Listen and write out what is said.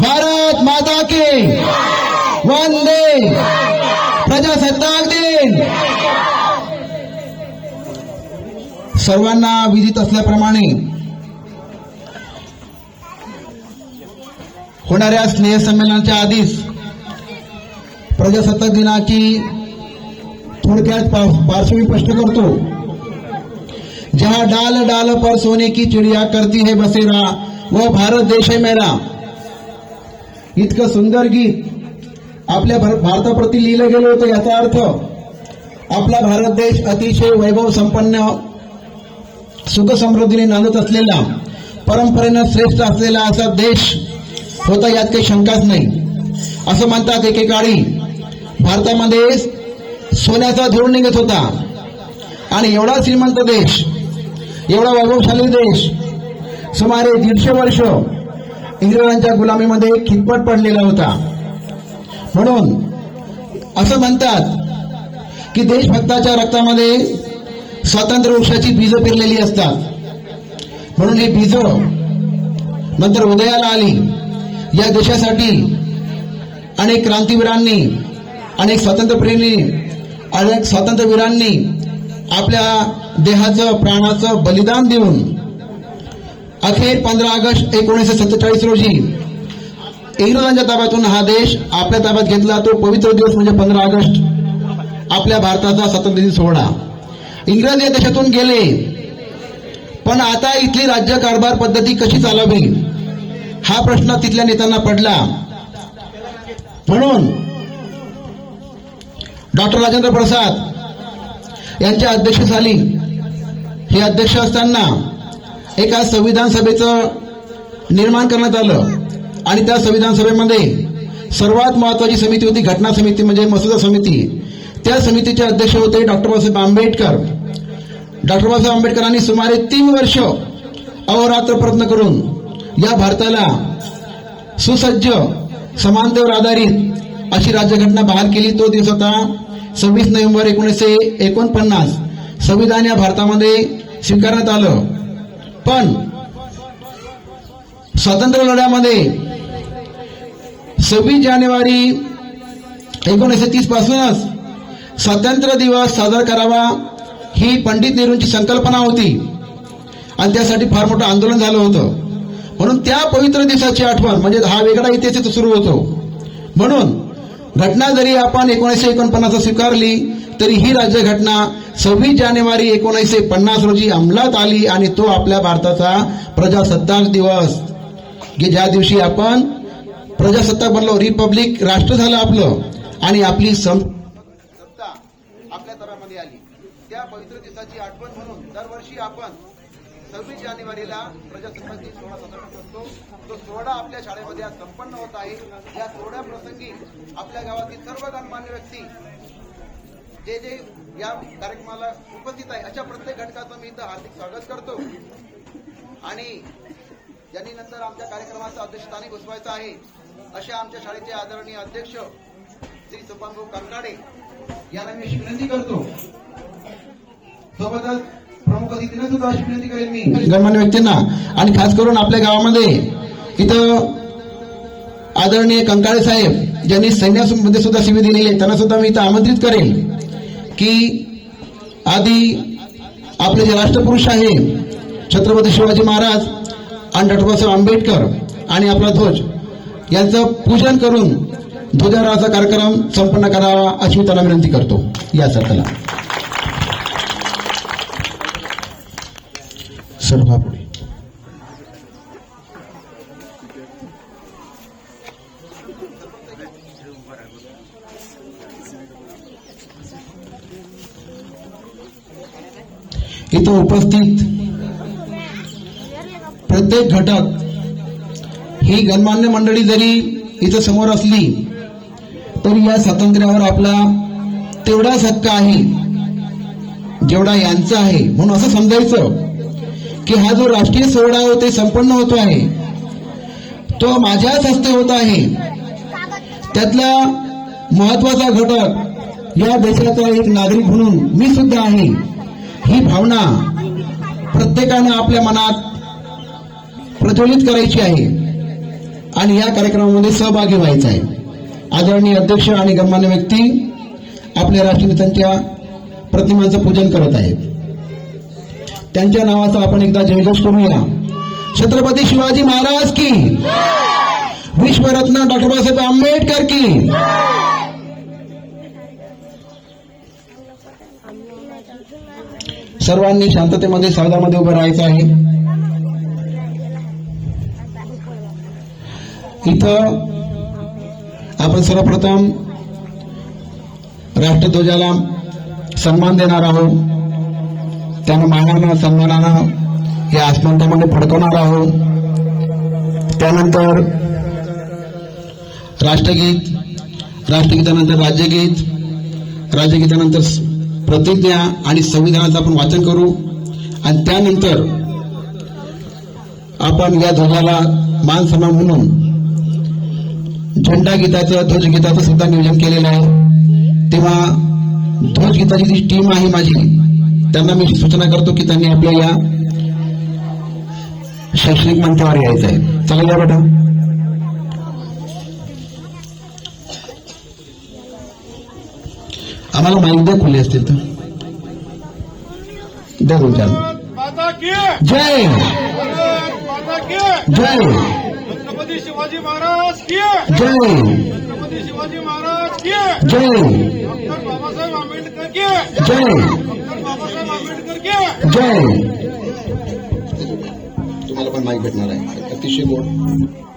भारत माता की। वंदे। प्रजासत्ताक दिन। सर्वांना विदित असल्याप्रमाणे होणाऱ्या स्नेहसंमेलनाच्या आधीच प्रजासत्ताक दिनाची थोडक्यात पा- पार्श्वभूमी स्पष्ट करतो. जहा डाल डाल पर सोने की चिड़िया करती है बसेरा वो भारत देश है मेरा. इतकं सुंदर गीत. आपल्या भारताप्रती लिहिलं गेलं होतं याचा अर्थ आपला भारत देश अतिशय वैभव संपन्न सुख समृद्धीने नांदत असलेला परंपरेनं श्रेष्ठ असलेला असा देश होता यात काही शंकाच नाही. असं म्हणतात एकेकाळी. भारतामध्ये सोन्याचा धूर निघत होता. आणि एवढा श्रीमंत देश एवढा वैभवशाली देश सुमारे दीडशे वर्ष इंग्रजांच्या गुलामीमध्ये खितपट पडलेला होता. म्हणून असं म्हणतात की देशभक्ताच्या रक्तामध्ये स्वातंत्र्य वृक्षाची बीज पेरलेली असतात. म्हणून ही बीज नंतर उदयाला आली. या देशासाठी अनेक क्रांतीवीरांनी अनेक स्वातंत्र्यप्रेमी अनेक स्वातंत्र्यवीरांनी आपल्या देहाचं प्राणाचं बलिदान देऊन अखेर पंधरा ऑगस्ट एकोणीसशे सत्तेचाळीस रोजी. इंग्रजांच्या ताब्यातून हा देश आपल्या ताब्यात घेतला तो पवित्र दिवस म्हणजे पंधरा ऑगस्ट. आपल्या भारताचा स्वातंत्र्य दिन सोहळा. इंग्रज या देशातून गेले. पण आता इथली राज्य कारभार पद्धती कशी चालावी? हा प्रश्न तिथल्या नेत्यांना पडला. म्हणून डॉक्टर राजेंद्र प्रसाद यांच्या अध्यक्षतेखाली हे अध्यक्ष असताना एका संविधान सभेचं निर्माण करण्यात आलं. आणि त्या संविधान सभेमध्ये सर्वात महत्वाची समिती होती घटना समिती म्हणजे मसुदा समिती. त्या समितीचे अध्यक्ष होते डॉक्टर बाबासाहेब आंबेडकर. डॉक्टर बाबासाहेब आंबेडकरांनी सुमारे तीन वर्ष अहोरात्र प्रयत्न करून या भारताला सुसज्ज समानतेवर आधारित अशी राज्यघटना बहाल केली. तो दिवस होता सव्वीस नोव्हेंबर एकोणीसशे एकोणपन्नास. संविधान या भारतामध्ये स्वीकारण्यात आलं. पण स्वातंत्र्य लढ्यामध्ये सव्वीस जानेवारी एकोणीसशे तीस पासूनच स्वातंत्र्य दिवस साजरा करावा ही पंडित नेहरूंची संकल्पना होती. आणि त्यासाठी फार मोठं आंदोलन झालं होतं. म्हणून त्या पवित्र दिवसाची आठवण म्हणजे हा वेगळा इतिहास सुरू होतो. म्हणून घटना जरी आपण एकोणीसशे एकोणपन्नास स्वीकारली तरी ही राज्यघटना सव्वीस जानेवारी एकोणीसशे पन्नास रोजी अंमलात आली आणि तो आपल्या भारताचा प्रजासत्ताक दिवस. की ज्या दिवशी आपण प्रजासत्ताक बनलो रिपब्लिक राष्ट्र झालं आपलं आणि आपली सत्ता आपल्या तरामध्ये आली. त्या पवित्र दिवसाची आठवण म्हणून दरवर्षी आपण सव्वीस जानेवारीला प्रजासत्ताक दिन सोहळा साजरा करतो. तो सोहळा आपल्या शाळेमध्ये आज संपन्न होत आहे. या सोहळ्या प्रसंगी आपल्या गावातील सर्व गणमान्य व्यक्ती जे जे या कार्यक्रमाला उपस्थित आहे अशा प्रत्येक घटकाचं मी इथं हार्दिक स्वागत करतो. आणि ज्यांनी नंतर आमच्या कार्यक्रमाचं अध्यक्षस्थानी बसवायचं आहे अशा आमच्या शाळेचे आदरणीय अध्यक्ष श्री सोपानभाऊ कानकाडे यांना मी अशी विनंती करतो. सोबतच प्रमुख अतिथींना सुद्धा अशी विनंती करेन मी. गणमान्य व्यक्तींना आणि खास करून आपल्या गावामध्ये इथं आदरणीय कंकाळे साहेब ज्यांनी सैन्यामध्ये सुद्धा शिबिर दिलेली आहे त्यांना सुद्धा मी इथं आमंत्रित करेल की आधी आपले जे राष्ट्रपुरुष आहे छत्रपती शिवाजी महाराज आणि डॉक्टर बाबासाहेब आंबेडकर आणि आपला ध्वज यांचं पूजन करून ध्वजारोहणाचा कार्यक्रम संपन्न करावा अशी मी त्याला विनंती करतो. या सरकारला. सर्व इथं उपस्थित प्रत्येक घटक ही गणमान्य मंडळी जरी इथं समोर असली तरी या स्वातंत्र्यावर आपला तेवढाच हक्क आहे जेवढा यांचा आहे. म्हणून असं समजायचं की हा जो राष्ट्रीय सोहळा ते संपन्न होतो आहे. तो माझ्याच हस्ते होत आहे. त्यातला महत्त्वाचा घटक या देशाचा एक नागरिक म्हणून मी सुद्धा आहे. ही भावना प्रत्येकानं आपल्या मनात प्रज्वलित करायची आहे. आणि या कार्यक्रमामध्ये सहभागी व्हायचं आहे. आदरणीय अध्यक्ष आणि गणमान्य व्यक्ती आपल्या राष्ट्रनेत्यांच्या प्रतिमांचं पूजन करत आहेत. त्यांच्या नावाचा आपण एकदा जयघोष करूया. छत्रपती शिवाजी महाराज की. विश्वरत्न डॉक्टर बाबासाहेब आंबेडकर की. सर्वांनी शांततेमध्ये सावधामध्ये उभं राहायचं आहे. इथं आपण सर्वप्रथम राष्ट्रध्वजाला सन्मान देणार आहोत. त्यानं मानानं सन्मानानं या आसमंतामध्ये फडकवणार आहोत. त्यानंतर राष्ट्रगीत राष्ट्रगीतानंतर राज्यगीत राज्यगीतानंतर प्रतिज्ञा आणि संविधानाचं आपण वाचन करू. आणि त्यानंतर आपण या ध्वजाला मान सन्मान म्हणून झेंडा गीताचं ध्वजगीताचं सुद्धा नियोजन केलेलं आहे. तेव्हा ध्वजगीताची जी टीम आहे माझी त्यांना मी सूचना करतो की त्यांनी आपल्या या शैक्षणिक मंचावर यायचं आहे चला या बेटा. आम्हाला माहिती द्या खुले असतील तर द्या जय। जय। छत्रपती शिवाजी महाराज की। जय। छत्रपती शिवाजी महाराज की। जय। डॉक्टर बाबासाहेब आंबेडकर की। जय। डॉक्टर बाबासाहेब आंबेडकर की। जय। तुम्हाला पण माहिती भेटणार आहे अतिशय गोड